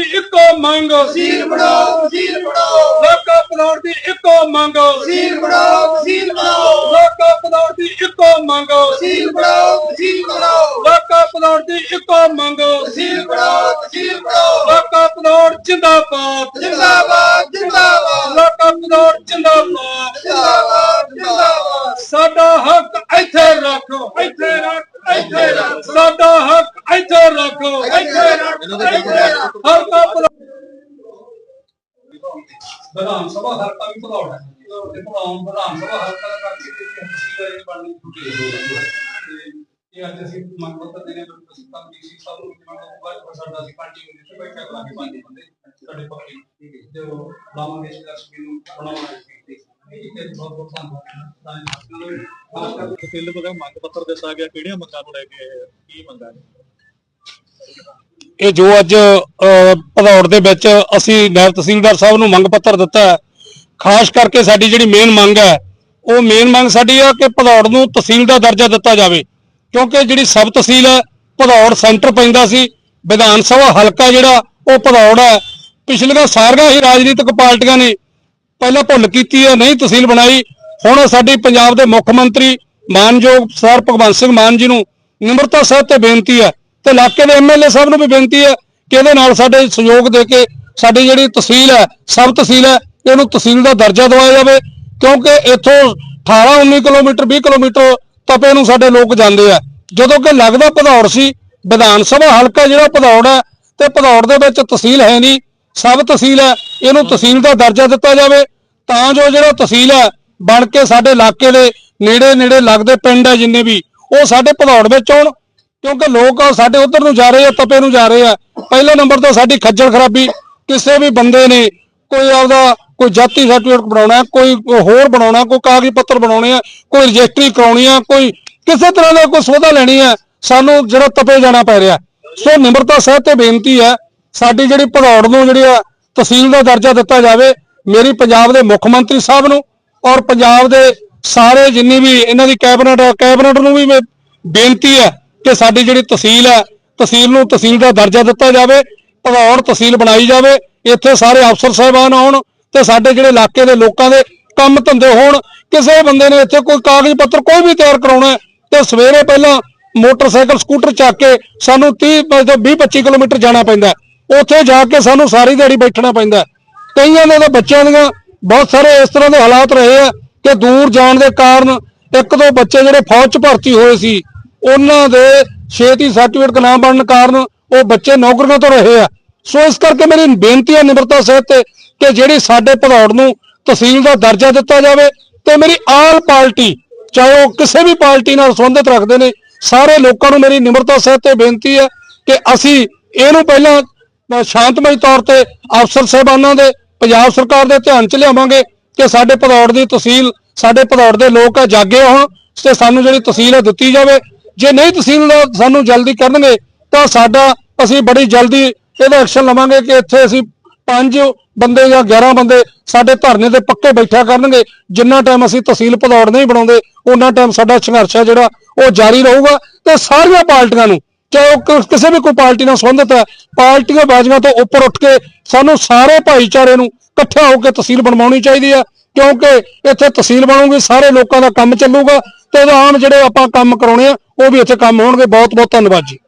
ਦੀ ਇੱਕੋ ਮੰਗ। ਤਹਿਸੀਲ ਬਣਾਓ ਤਹਿਸੀਲ ਬਣਾਓ ਲੋਕਾਂ ਪਧੌੜ ਦੀ ਇੱਕੋ ਮੰਗ। ਤਹਿਸੀਲ ਬਣਾਓ ਤਹਿਸੀਲ ਬਣਾਓ ਲੋਕਾਂ ਪਧੌੜ ਦੀ ਇੱਕੋ ਮੰਗ। ਤਹਿਸੀਲ ਬਣਾਓ ਤਹਿਸੀਲ ਬਣਾਓ ਲੋਕਾਂ ਪਧੌੜ ਦੀ ਇੱਕੋ ਮੰਗ। ਤਹਿਸੀਲ ਬਣਾਓ ਤਹਿਸੀਲ ਬਣਾਓ ਲੋਕਾਂ ਪਧੌੜ ਜਿੰਦਾਬਾਦ। ਜਿੰਦਾਬਾਦ ਜਿੰਦਾਬਾਦ। ਲੋਕਾਂ ਪਧੌੜ ਜਿੰਦਾਬਾਦ। ਜਿੰਦਾਬਾਦ ਜਿੰਦਾਬਾਦ। ਸਾਡਾ ਹੱਕ ਇੱਥੇ ਰੱਖੋ। ਇੱਥੇ ਰੱਖ ਇੱਥੇ ਰੱਖ। ਸਾਡਾ ਹੱਕ ਇੱਥੇ ਰੱਖੋ। ਇੱਥੇ ਰੱਖ ਇੱਥੇ ਰੱਖ ਹਰ ਕਾ ਭਲਾ ਵਿਧਾਨ ਸਭਾ ਹਲਕਾ ਵੀ ਹੈ। ਤੇ ਭਦੌੜ ਵਿਧਾਨ ਸਭਾ ਹਲਕਾ ਦਾ ਕਰਕੇ ਤੇ ਅਸੀਂ ਵਾਲੇ ਬਣਨੀ ਛੁੱਟੀ ਹੋ ਜਾਂਦੀ ਹੈ ਤੇ ਇਹ ਅੱਜ ਅਸੀਂ ਮੰਗ ਪੱਤਰ ਦੇਣੇ ਨੂੰ ਅਸੀਂ ਤਾਂ ਡੀਸੀ ਸਾਹਿਬ ਨੂੰ ਮੰਗ ਬਾਅਦ ਪਰ ਸਾਡਾ ਅਸੀਂ ਪਾਰਟੀ ਨੂੰ ਦਿੱਤੇ ਬੈਠਕ ਲਾ ਕੇ ਪੰਜ ਬੰਦੇ ਸਾਡੇ ਪੱਕੇ। ਜੋ ਲਾਵਾਂਗੇ ਇਸ ਦਰਸ਼ਕ ਨੂੰ ਬਣਾਉਣਾ ਹੈ। ਇਹ ਤੇ ਬਹੁਤ ਬਹੁਤ ਧੰਨਵਾਦ। ਖਾਸ ਕਰਕੇ ਤਹਿਸੀਲ ਕੋਲ ਮੰਗ ਪੱਤਰ ਦਿੱਤਾ ਗਿਆ ਕਿਹੜੀਆਂ ਮੰਗਾਂ ਨੂੰ ਲੈ ਕੇ? ਕੀ ਮੰਗਾਂ ਨੇ? ਇਹ ਜੋ ਅੱਜ ਅ, ਭਦੌੜ ਦੇ ਵਿੱਚ ਅਸੀਂ ਨਾਇਬ ਤਹਿਸੀਲਦਾਰ ਸਾਹਿਬ ਨੂੰ ਮੰਗ ਪੱਤਰ ਦਿੱਤਾ ਹੈ ਖਾਸ ਕਰਕੇ ਸਾਡੀ ਜਿਹੜੀ ਮੇਨ ਮੰਗ ਹੈ ਉਹ ਮੇਨ ਮੰਗ ਸਾਡੀ ਆ ਕਿ ਭਦੌੜ ਨੂੰ ਤਹਿਸੀਲ ਦਾ ਦਰਜਾ ਦਿੱਤਾ ਜਾਵੇ ਕਿਉਂਕਿ ਜਿਹੜੀ ਸਬ ਤਹਿਸੀਲ ਹੈ ਭਦੌੜ ਸੈਂਟਰ ਪੈਂਦਾ ਸੀ ਵਿਧਾਨ ਸਭਾ ਹਲਕਾ ਜਿਹੜਾ ਉਹ ਭਦੌੜ ਹੈ। ਪਿਛਲੀਆਂ ਸਾਰੀਆਂ ਹੀ ਰਾਜਨੀਤਿਕ ਪਾਰਟੀਆਂ ਨੇ ਪਹਿਲਾਂ ਭੁੱਲ ਕੀਤੀ ਹੈ ਨਹੀਂ ਤਹਿਸੀਲ ਬਣਾਈ। ਹੁਣ ਸਾਡੀ ਪੰਜਾਬ ਦੇ ਮੁੱਖ ਮੰਤਰੀ ਮਾਨਯੋਗ ਸਰ ਭਗਵੰਤ ਸਿੰਘ ਮਾਨ ਜੀ ਨੂੰ ਨਿਮਰਤਾ ਸਾਹਿਬ ਤੇ ਬੇਨਤੀ ਹੈ ਤੇ ਇਲਾਕੇ ਦੇ ਐਮਐਲਏ ਸਾਹਿਬ ਨੂੰ ਵੀ ਬੇਨਤੀ ਹੈ ਕਿ ਇਹਦੇ ਨਾਲ ਸਾਡੇ ਸਹਿਯੋਗ ਦੇ ਕੇ ਸਾਡੀ ਜਿਹੜੀ ਤਹਿਸੀਲ ਹੈ, ਸਬ ਤਹਿਸੀਲ ਹੈ, ਇਹਨੂੰ ਤਹਿਸੀਲ ਦਾ ਦਰਜਾ ਦਵਾਇਆ ਜਾਵੇ। ਕਿਉਂਕਿ ਇੱਥੋਂ 18 19 ਕਿਲੋਮੀਟਰ 20 ਕਿਲੋਮੀਟਰ ਤਪੇ ਨੂੰ ਸਾਡੇ ਲੋਕ ਜਾਂਦੇ ਆ। ਜਦੋਂ ਕਿ ਲੱਗਦਾ ਭਦੌੜ ਸੀ, ਵਿਧਾਨ ਸਭਾ ਹਲਕਾ ਜਿਹੜਾ ਭਦੌੜ ਹੈ ਤੇ ਭਦੌੜ ਦੇ ਵਿੱਚ ਤਹਿਸੀਲ ਹੈ ਨਹੀਂ, ਸਬ ਤਹਿਸੀਲ ਹੈ, ਇਹਨੂੰ ਤਹਿਸੀਲ ਦਾ ਦਰਜਾ ਦਿੱਤਾ ਜਾਵੇ। ਤਾਂ ਜੋ ਜਿਹੜਾ ਤਹਿਸੀਲ ਹੈ, ਬਣ ਕੇ ਸਾਡੇ ਇਲਾਕੇ ਦੇ ਨੇੜੇ ਨੇੜੇ ਲੱਗਦੇ ਪਿੰਡ ਹੈ ਜਿੰਨੇ ਵੀ, ਉਹ ਸਾਡੇ ਭਦੌੜ ਵਿੱਚ ਆਉਣ ਕਿਉਂਕਿ ਲੋਕ ਸਾਡੇ ਉਧਰ ਨੂੰ ਜਾ ਰਹੇ ਆ, ਤਪੇ ਨੂੰ ਜਾ ਰਹੇ ਆ। ਪਹਿਲੇ ਨੰਬਰ ਤੇ ਸਾਡੀ ਖੱਜਲ ਖਰਾਬੀ। ਕਿਸੇ ਵੀ ਬੰਦੇ ਨੇ ਕੋਈ ਆਪਦਾ ਕੋਈ ਜਾਤੀ ਸਰਟੀਫਿਕੇਟ ਬਣਾਉਣਾ, ਕੋਈ ਹੋਰ ਬਣਾਉਣਾ, ਕੋਈ ਕਾਗਜ਼ ਪੱਤਰ ਬਣਾਉਣੇ ਆ, ਕੋਈ ਰਜਿਸਟਰੀ ਕਰਾਉਣੀ ਆ, ਕੋਈ ਕਿਸੇ ਤਰ੍ਹਾਂ ਦਾ ਕੋਈ ਸੋਧਾ ਲੈਣੀ ਹੈ ਸਾਨੂੰ ਜਿਹੜਾ ਤਪੇ ਜਾਣਾ ਪੈ ਰਿਹਾ। ਸੋ ਨਿਮਰਤਾ ਸਾਹਿਬ ਤੇ ਬੇਨਤੀ ਹੈ ਸਾਡੀ ਜਿਹੜੀ ਭੜੌੜ ਨੂੰ ਜਿਹੜੀ ਆ ਤਹਿਸੀਲ ਦਾ ਦਰਜਾ ਦਿੱਤਾ ਜਾਵੇ, ਮੇਰੀ ਪੰਜਾਬ ਦੇ ਮੁੱਖ ਮੰਤਰੀ ਸਾਹਿਬ ਨੂੰ ਔਰ ਪੰਜਾਬ ਦੇ ਸਾਰੇ ਜਿੰਨੀ ਵੀ ਇਹਨਾਂ ਦੀ ਕੈਬਨਿਟ ਆ, ਕੈਬਨਿਟ ਨੂੰ ਵੀ ਮੈਂ ਬੇਨਤੀ ਹੈ ਕਿ ਸਾਡੀ ਜਿਹੜੀ ਤਹਿਸੀਲ ਹੈ, ਤਹਿਸੀਲ ਨੂੰ ਤਹਿਸੀਲ ਦਾ ਦਰਜਾ ਦਿੱਤਾ ਜਾਵੇ ਭਦੌੜ ਤਹਿਸੀਲ ਬਣਾਈ ਜਾਵੇ, ਇੱਥੇ ਸਾਰੇ ਅਫਸਰ ਸਾਹਿਬਾਨ ਆਉਣ ਤੇ ਸਾਡੇ ਜਿਹੜੇ ਇਲਾਕੇ ਦੇ ਲੋਕਾਂ ਦੇ ਕੰਮ ਧੰਦੇ ਹੋਣ, ਕਿਸੇ ਬੰਦੇ ਨੇ ਇੱਥੇ ਕੋਈ ਕਾਗਜ਼ ਪੱਤਰ ਕੋਈ ਵੀ ਤਿਆਰ ਕਰਾਉਣਾ ਤੇ ਸਵੇਰੇ ਪਹਿਲਾਂ ਮੋਟਰਸਾਈਕਲ, ਸਕੂਟਰ ਚੱਕ ਕੇ ਸਾਨੂੰ 30 ਤੋਂ 20 25 ਕਿਲੋਮੀਟਰ ਜਾਣਾ ਪੈਂਦਾ ਉੱਥੇ ਜਾ ਕੇ ਸਾਨੂੰ ਸਾਰੀ ਦਿਹਾੜੀ ਬੈਠਣਾ ਪੈਂਦਾ ਕਈਆਂ ਦੇ ਬੱਚਿਆਂ ਦੀਆਂ ਬਹੁਤ ਸਾਰੇ ਇਸ ਤਰ੍ਹਾਂ ਦੇ ਹਾਲਾਤ ਰਹੇ ਆ ਕਿ ਦੂਰ ਜਾਣ ਦੇ ਕਾਰਨ ਇੱਕ ਦੋ ਬੱਚੇ ਜਿਹੜੇ ਫੌਜ 'ਚ ਭਰਤੀ ਹੋਏ ਸੀ ਉਹਨਾਂ ਦੇ ਛੇਤੀ ਸਰਟੀਫਿਕੇਟ ਨਾ ਬਣਨ ਕਾਰਨ ਉਹ ਬੱਚੇ ਨੌਕਰੀਆਂ ਤੋਂ ਰਹੇ ਆ। ਸੋ ਇਸ ਕਰਕੇ ਮੇਰੀ ਬੇਨਤੀ ਹੈ ਨਿਮਰਤਾ ਸਾਹਿਬ ਤੇ ਕਿ ਜਿਹੜੀ ਸਾਡੇ ਭਦੌੜ ਨੂੰ ਤਹਿਸੀਲ ਦਾ ਦਰਜਾ ਦਿੱਤਾ ਜਾਵੇ ਤੇ ਮੇਰੀ ਆਲ ਪਾਰਟੀ, ਚਾਹੇ ਉਹ ਕਿਸੇ ਵੀ ਪਾਰਟੀ ਨਾਲ ਸੰਬੰਧਿਤ ਰੱਖਦੇ ਨੇ, ਸਾਰੇ ਲੋਕਾਂ ਨੂੰ ਮੇਰੀ ਨਿਮਰਤਾ ਸਾਹਿਬ ਤੇ ਬੇਨਤੀ ਹੈ ਕਿ ਅਸੀਂ ਇਹਨੂੰ ਪਹਿਲਾਂ ਸ਼ਾਂਤਮਈ ਤੌਰ ਤੇ ਅਫਸਰ ਸਾਹਿਬਾਨਾਂ ਦੇ, ਪੰਜਾਬ ਸਰਕਾਰ ਦੇ ਧਿਆਨ ਚ ਲਿਆਵਾਂਗੇ ਕਿ ਸਾਡੇ ਭਦੌੜ ਦੀ ਤਹਿਸੀਲ ਸਾਡੇ ਭਦੌੜ ਦੇ ਲੋਕ ਆ, ਜਾਗੇ ਹੋਣ ਤੇ ਸਾਨੂੰ ਜਿਹੜੀ ਤਹਿਸੀਲ ਹੈ ਦਿੱਤੀ ਜਾਵੇ। ਜੇ ਨਹੀਂ ਤਹਿਸੀਲ ਸਾਨੂੰ ਜਲਦੀ ਕਰਨਗੇ, ਤਾਂ ਸਾਡਾ ਅਸੀਂ ਬੜੀ ਜਲਦੀ ਇਹਦਾ ਐਕਸ਼ਨ ਲਵਾਂਗੇ ਕਿ ਇੱਥੇ ਅਸੀਂ ਪੰਜ ਬੰਦੇ ਜਾਂ 11 ਬੰਦੇ ਸਾਡੇ ਧਰਨੇ ਤੇ ਪੱਕੇ ਬੈਠਾ ਕਰਨਗੇ। ਜਿੰਨਾ ਟਾਈਮ ਅਸੀਂ ਤਹਿਸੀਲ ਭਦੌੜ ਨਹੀਂ ਬਣਾਉਂਦੇ ਉਹਨਾਂ ਟਾਈਮ ਸਾਡਾ ਸੰਘਰਸ਼ ਹੈ ਜਿਹੜਾ, ਉਹ ਜਾਰੀ ਰਹੂਗਾ। ਤੇ ਸਾਰੀਆਂ ਪਾਰਟੀਆਂ ਨੂੰ, ਚਾਹੇ ਉਹ ਕਿਸੇ ਵੀ ਕੋਈ ਪਾਰਟੀ ਨਾਲ ਸੰਬੰਧਿਤ ਹੈ, ਪਾਰਟੀਆਂ ਬਾਜ਼ੀਆਂ ਤੋਂ ਉੱਪਰ ਉੱਠ ਕੇ ਸਾਨੂੰ ਸਾਰੇ ਭਾਈਚਾਰੇ ਨੂੰ ਇਕੱਠਾ ਹੋ ਕੇ ਤਹਿਸੀਲ ਬਣਵਾਉਣੀ ਚਾਹੀਦੀ ਹੈ। ਕਿਉਂਕਿ ਇੱਥੇ ਤਹਿਸੀਲ ਬਣੂਗੀ, ਸਾਰੇ ਲੋਕਾਂ ਦਾ ਕੰਮ ਚੱਲੂਗਾ ਤੇ ਆਮ ਜਿਹੜੇ ਆਪਾਂ ਕੰਮ ਕਰਾਉਣੇ ਆ, ਉਹ ਵੀ ਇੱਥੇ ਕੰਮ ਹੋਣਗੇ। ਬਹੁਤ ਬਹੁਤ ਧੰਨਵਾਦ ਜੀ।